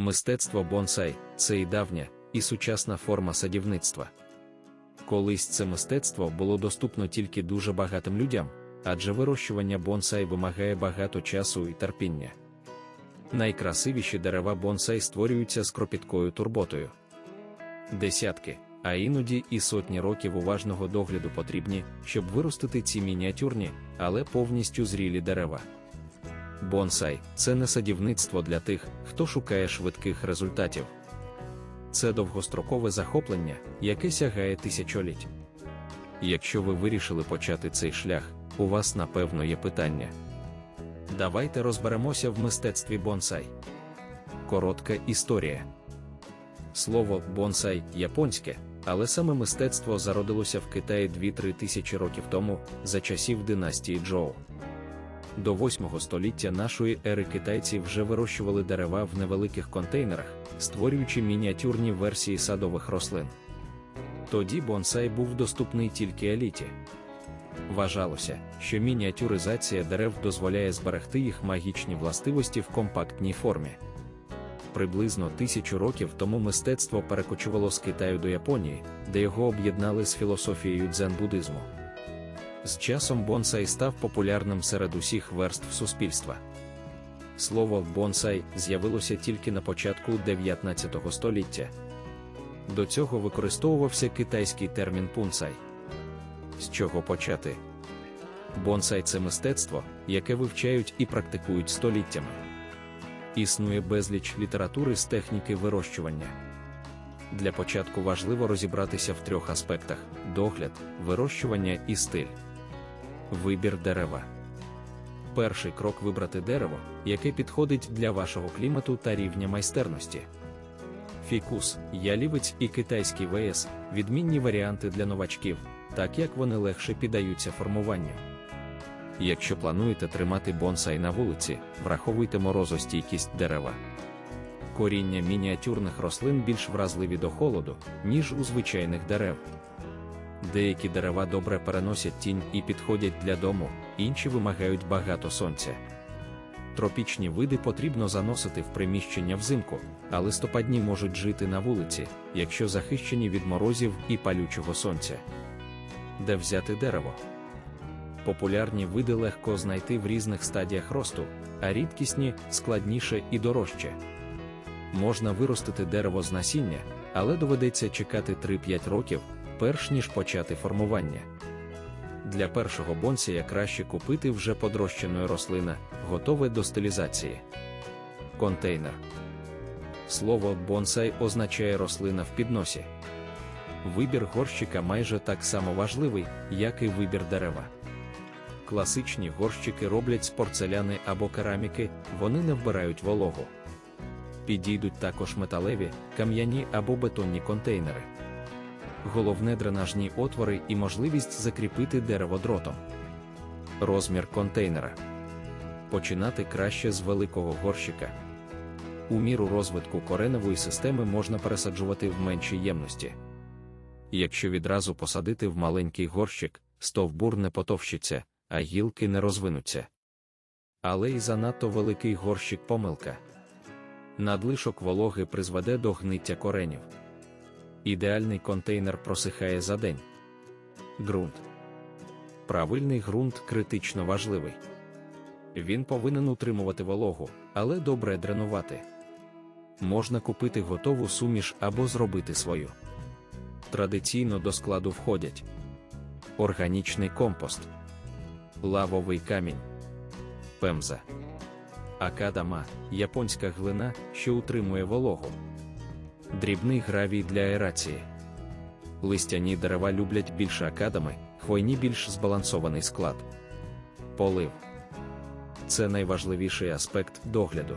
Мистецтво бонсай це і давня, і сучасна форма садівництва. Колись це мистецтво було доступно тільки дуже багатим людям, адже вирощування бонсай вимагає багато часу і терпіння. Найкрасивіші дерева бонсай створюються з кропіткою турботою. Десятки, а іноді і сотні років уважного догляду потрібні, щоб виростити ці мініатюрні, але повністю зрілі дерева. Бонсай це не садівництво для тих, хто шукає швидких результатів. Це довгострокове захоплення, яке сягає тисячоліть. Якщо ви вирішили почати цей шлях, у вас напевно є питання. Давайте розберемося в мистецтві бонсай. Коротка історія. Слово бонсай японське, але саме мистецтво зародилося в Китаї 2-3 тисячі років тому за часів династії Джоу. До 8 століття нашої ери китайці вже вирощували дерева в невеликих контейнерах, створюючи мініатюрні версії садових рослин. Тоді бонсай був доступний тільки еліті. Вважалося, що мініатюризація дерев дозволяє зберегти їх магічні властивості в компактній формі. Приблизно тисячу років тому мистецтво перекочувало з Китаю до Японії, де його об'єднали з філософією дзен-буддизму. З часом бонсай став популярним серед усіх верств суспільства. Слово бонсай з'явилося тільки на початку 19 століття. До цього використовувався китайський термін пунсай. З чого почати? Бонсай це мистецтво, яке вивчають і практикують століттями. Існує безліч літератури з техніки вирощування. Для початку важливо розібратися в трьох аспектах: догляд, вирощування і стиль. Вибір дерева. Перший крок вибрати дерево, яке підходить для вашого клімату та рівня майстерності. Фікус, ялівець і китайський ВС відмінні варіанти для новачків, так як вони легше піддаються формуванню. Якщо плануєте тримати бонсай на вулиці, враховуйте морозостійкість дерева. Коріння мініатюрних рослин більш вразливі до холоду, ніж у звичайних дерев. Деякі дерева добре переносять тінь і підходять для дому, інші вимагають багато сонця. Тропічні види потрібно заносити в приміщення взимку, а листопадні можуть жити на вулиці, якщо захищені від морозів і палючого сонця. Де взяти дерево? Популярні види легко знайти в різних стадіях росту, а рідкісні складніше і дорожче. Можна виростити дерево з насіння, але доведеться чекати 3-5 років, перш ніж почати формування. Для першого бонсія краще купити вже подрощеної рослина, готове до стилізації. Контейнер. Слово бонсай означає рослина в підносі. Вибір горщика майже так само важливий, як і вибір дерева. Класичні горщики роблять з порцеляни або кераміки, вони не вбирають вологу. Підійдуть також металеві, кам'яні або бетонні контейнери. Головне дренажні отвори і можливість закріпити дерево дротом. Розмір контейнера. Починати краще з великого горщика. У міру розвитку кореневої системи можна пересаджувати в меншій ємності. Якщо відразу посадити в маленький горщик, стовбур не потовщиться, а гілки не розвинуться. Але й занадто великий горщик помилка. Надлишок вологи призведе до гниття коренів. Ідеальний контейнер просихає за день. Ґрунт. Правильний ґрунт критично важливий. Він повинен утримувати вологу, але добре дренувати. Можна купити готову суміш або зробити свою. Традиційно до складу входять органічний компост, лавовий камінь, пемза, акадама, японська глина, що утримує вологу дрібний гравій для аерації. Листяні дерева люблять більше акадами, хвойні більш збалансований склад. Полив це найважливіший аспект догляду.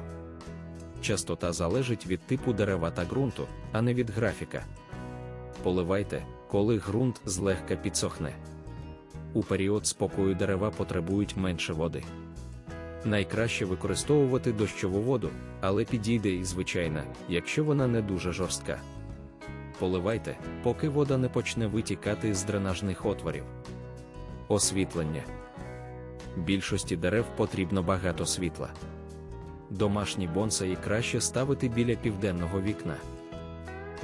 Частота залежить від типу дерева та ґрунту, а не від графіка. Поливайте, коли ґрунт злегка підсохне. У період спокою дерева потребують менше води. Найкраще використовувати дощову воду, але підійде і звичайна, якщо вона не дуже жорстка. Поливайте, поки вода не почне витікати з дренажних отворів. Освітлення більшості дерев потрібно багато світла. домашні бонсаї краще ставити біля південного вікна.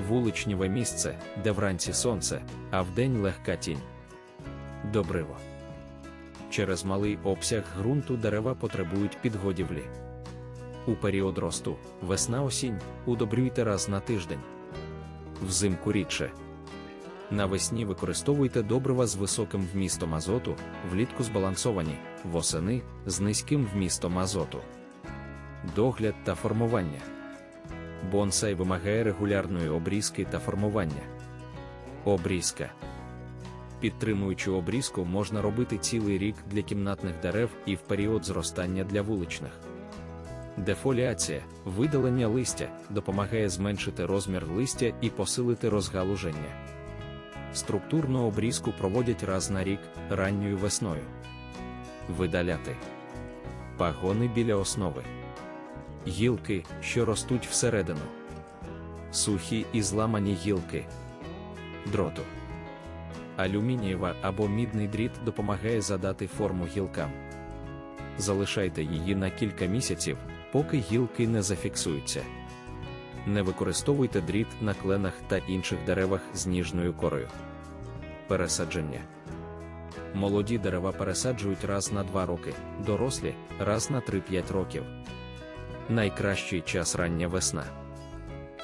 Вуличнєве місце, де вранці сонце, а вдень легка тінь. Добриво. Через малий обсяг ґрунту дерева потребують підгодівлі. У період росту, весна-осінь, удобрюйте раз на тиждень. Взимку рідше. Навесні використовуйте добрива з високим вмістом азоту, влітку збалансовані, восени з низьким вмістом азоту. Догляд та формування. Бонсай вимагає регулярної обрізки та формування. Обрізка. Підтримуючу обрізку можна робити цілий рік для кімнатних дерев і в період зростання для вуличних. Дефоліація, видалення листя, допомагає зменшити розмір листя і посилити розгалуження. Структурну обрізку проводять раз на рік, ранньою весною. Видаляти пагони біля основи, гілки, що ростуть всередину, сухі і зламані гілки, дроту. Алюмінієва або мідний дріт допомагає задати форму гілкам. Залишайте її на кілька місяців, поки гілки не зафіксуються. Не використовуйте дріт на кленах та інших деревах з ніжною корою. Пересадження. Молоді дерева пересаджують раз на 2 роки, дорослі раз на 3-5 років. Найкращий час рання весна.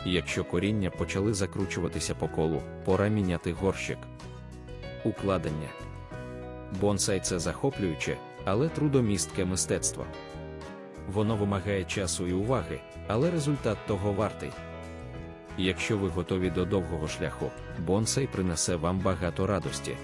Якщо коріння почали закручуватися по колу, пора міняти горщик. Укладення. Бонсай це захоплююче, але трудомістке мистецтво. Воно вимагає часу і уваги, але результат того вартий. Якщо ви готові до довгого шляху, бонсай принесе вам багато радості.